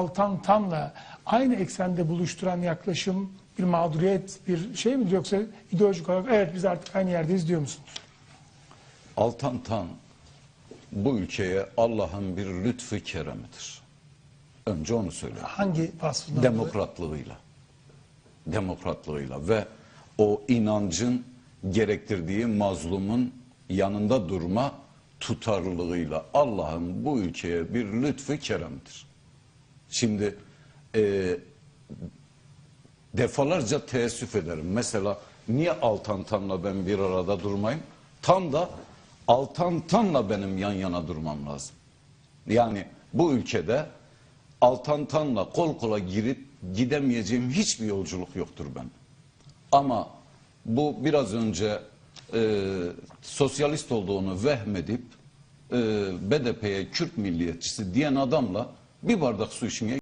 Altan Tan'la aynı eksende buluşturan yaklaşım bir mağduriyet, bir şey mi yoksa ideolojik olarak evet biz artık aynı yerdeyiz diyor musunuz? Altan Tan bu ülkeye Allah'ın bir lütfu keremidir. Önce onu söyleyeyim. Hangi vasfından? Demokratlığıyla. Demokratlığıyla ve o inancın gerektirdiği mazlumun yanında durma tutarlılığıyla Allah'ın bu ülkeye bir lütfu keremidir. Şimdi e, defalarca teessüf ederim. Mesela niye Altan Tan'la ben bir arada durmayayım? Tam da Altan Tan'la benim yan yana durmam lazım. Yani bu ülkede Altan Tan'la kol kola girip gidemeyeceğim hiçbir yolculuk yoktur ben. Ama bu biraz önce e, sosyalist olduğunu vehmedip e, BDP'ye Kürt milliyetçisi diyen adamla bir bardak su içmeye